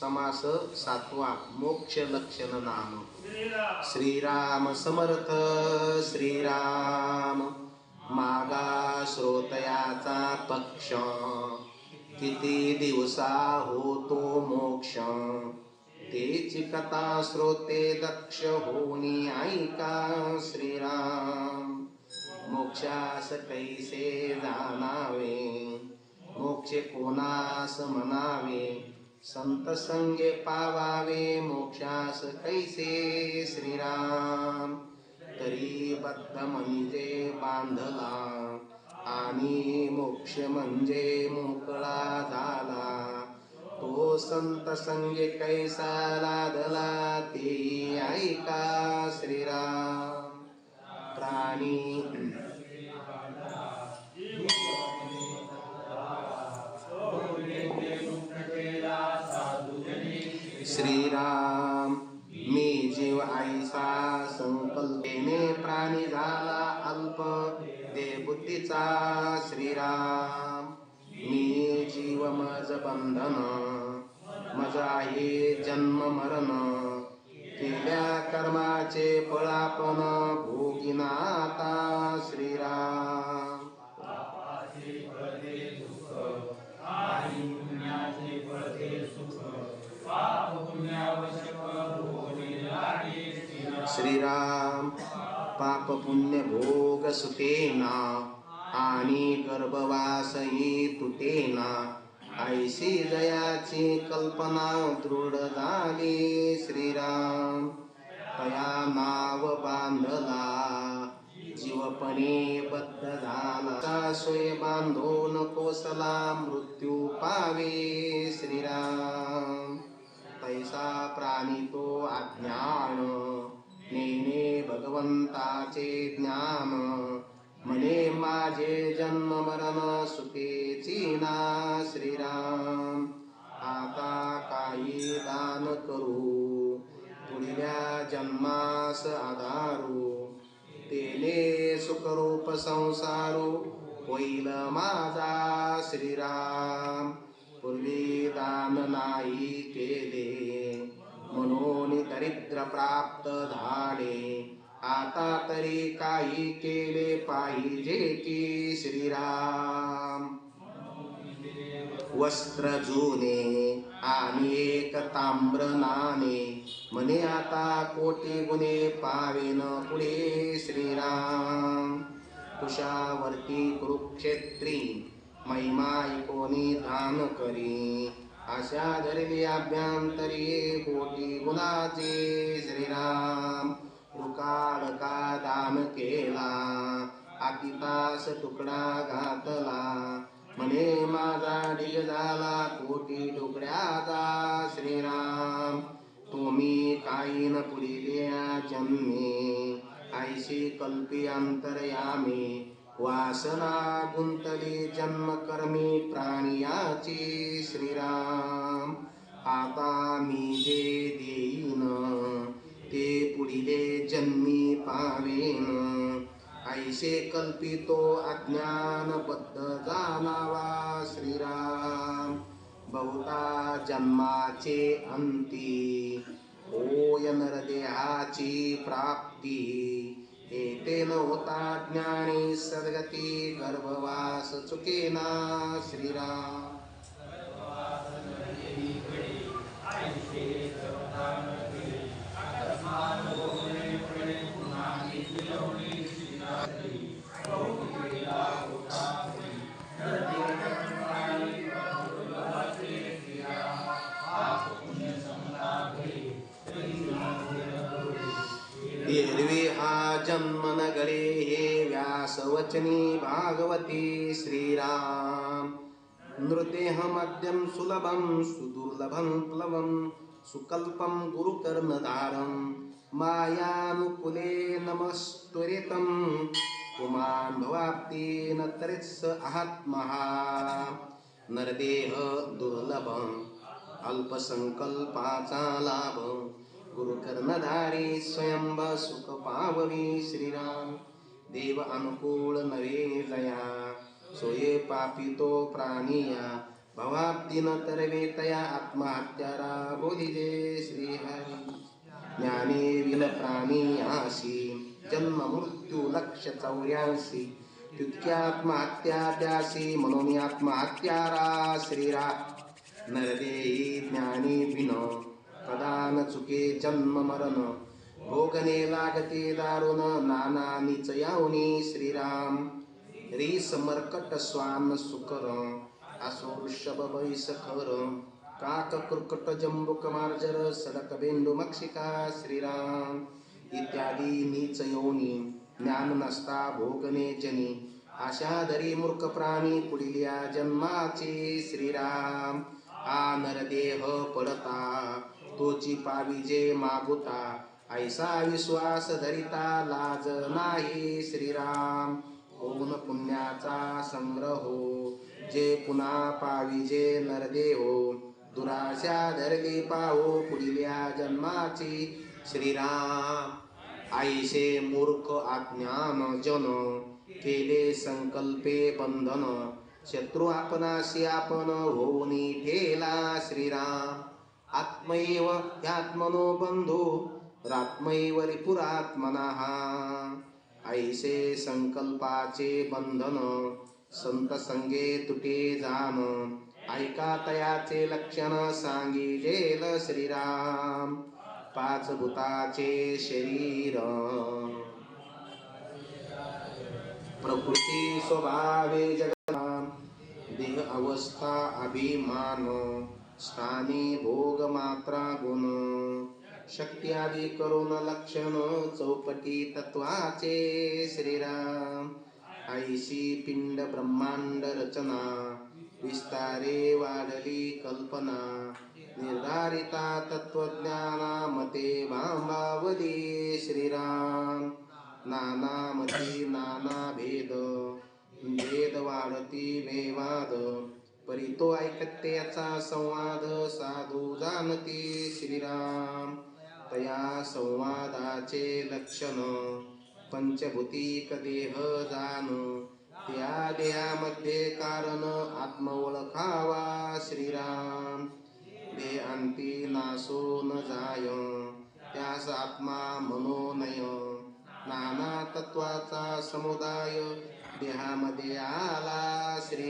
समास सातवा मोक्ष लक्षण नाम। श्रीराम। समर्थ श्रीराम। मागा श्रोतयाचा पक्ष। किती दिवसा होतो मोक्ष? तेची कथा श्रोते दक्ष होनी ऐका श्रीराम। मोक्षास कैसे जाणावे? मोक्षे कोणास म्हणावे? संत संगे पावावे मोक्षास कैसे श्रीराम? तरी बद्ध म्हणजे बांधला आणि मोक्ष म्हणजे मोकळा झाला. तो संत संगे कैसा लादला जीव आईसा संकल्पेने प्राणी झाला अल्प. देवबुद्धीचा श्रीराम. मी जीव मज बंधन. मज आहे जन्म मरण. केल्या कर्माचे फळापण. भोगिनाता श्रीराम. श्रीराम पाप पुण्य भोग सुतेना आणि गर्भवासही तुटेना ऐशी जयाची कल्पना दृढ झाली श्रीराम. तया नाव बांधला जीवपणे बद्ध झाला. सोय बांधून कोसला मृत्यू पावे श्रीराम. तैसा प्राणी तो अज्ञान. नेने भगवंताचे ज्ञान म्हणे माझे जन्म मरण सुखेची ना श्रीराम। आता काही दान करू पुढल्या जन्मास आधारू। तेने सुखरूप संसारू होईल माझा श्रीराम। पूर्वी दान नाही केले म्हणून दरिद्र प्राप्त झाले आता तरी काही केले पाहिजे की श्रीराम. वस्त्र जुने आणि एक ताम्र नाणे म्हणे आता कोटी गुणे पावेन पुढे श्रीराम. कुशावरती कुरुक्षेत्री महिमा कोणी धान करी अशा धरली अभ्यंतरी कोटी गुणाचे श्रीराम दुकाळ का दान केला अतितास तुकडा घातला. म्हणे माझा ढीग झाला कोटी तुकड्याचा श्रीराम. तुम्ही काही न पुढिल्या जन्मे ऐशी कल्पी अंतरयामी. वासना गुंतली जन्म कर्मी प्राणियाची श्रीराम. आता मी जे देईन ते पुढिले जन्मी पावेन. ऐसे कल्पितो अज्ञानबद्ध जाणावा श्रीराम. बहुता जन्माचे अंती ओय नरदेहाची प्राप्ती. एतेन होता ज्ञानी सद्गती गर्भवास चुकेना श्रीराम. जन्मनगरे हे व्यासवचनी भागवती श्रीराम। नृतेहमद्यं सुलभं सुदुर्लभं प्लवं सुकल्पं गुरुकर्णधारं मायानुकुले नमस्त्वरितं पुमान् न तरित्स अहात्महा नरदेह दुर्लभम् अल्पसंकल्पाचा लाभ गुरुकर्णधारी स्वयंभ सुख पाववी श्रीराम। देव अनुकूल नवे जया सोये पापितो प्राणिया। भवाब्दीन तरवे तया आत्महत्यारा बोधिजे श्रीहरी। ज्ञाने विन प्राणी आसी जन्म मृत्यू लक्ष चौऱ्याऐंशी तितक्या आत्महत्या त्यासी म्हणून आत्महत्यारा श्रीरा। नरदेही ज्ञानी भिन कदा न चुके जन्म मरण भोगने लागते दारुण नाना निचयावनी श्रीराम। री समर्कट स्वान सुकर। असो वृषभ वैस खर काक कुर्कट जंबुक मार्जर। सडक बेंडू मक्षिका श्रीराम। इत्यादी नीच योनी। ज्ञान नसता भोगने जनी। आशा धरी मूर्ख प्राणी पुढिल्या जन्माचे श्रीराम। आ नरदेह पडता तोची पाविजे मागुता ऐसा विश्वास धरिता लाज नाही श्रीराम. होऊन पुण्याचा संग्रह हो जे पुन्हा पाविजे नरदेहो. दुराशा धरली पाहो पुढिल्या जन्माची श्रीराम. आईशे मूर्ख आज्ञान जन केले संकल्पे बंधन. शत्रू आपणाशी आपण होऊनी ठेला श्रीराम. आत्मैव ह्यात्मनो बंधू रात्मैव रिपुरात्मना। ऐसे संकल्पाचे बंधन संत संगे तुटे जान। ऐका तयाचे लक्षण सांगिजेल श्रीराम। पाच भूताचे शरीर। प्रकृती स्वभावे जगताम देह अवस्था अभिमान। स्थानी भोग मात्रा गुण. शक्त्यादी करुण लक्षण चौपटी तत्वाचे श्रीराम. ऐशी पिंड ब्रह्मांड रचना विस्तारे वाढली कल्पना निर्धारिता तत्वज्ञाना मते भांबावली श्रीराम. नाना मती नाना भेद भेद वाढती मेवाद परितो ऐकते याचा संवाद साधू जाणते श्रीराम. तया संवादाचे लक्षण पंचभूतिक देह जाण? त्या देहामध्ये कारण आत्म ओळखावा श्रीराम. दे अंती नासो न जाय त्यास आत्मा मनोनय नाना तत्वाचा समुदाय देहामध्ये आला श्री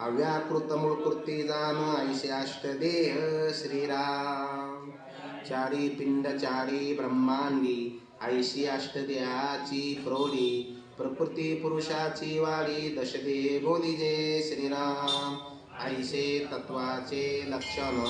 अव्याकृत मूळकृती जाण ऐसे अष्टदेह श्रीराम। चारी पिंड चारी ब्रह्मांडी ऐशी अष्टदेहाची प्रोडी प्रकृती पुरुषाची वाडी दशदे बोधिजे श्रीराम। ऐसे तत्वाचे लक्षण।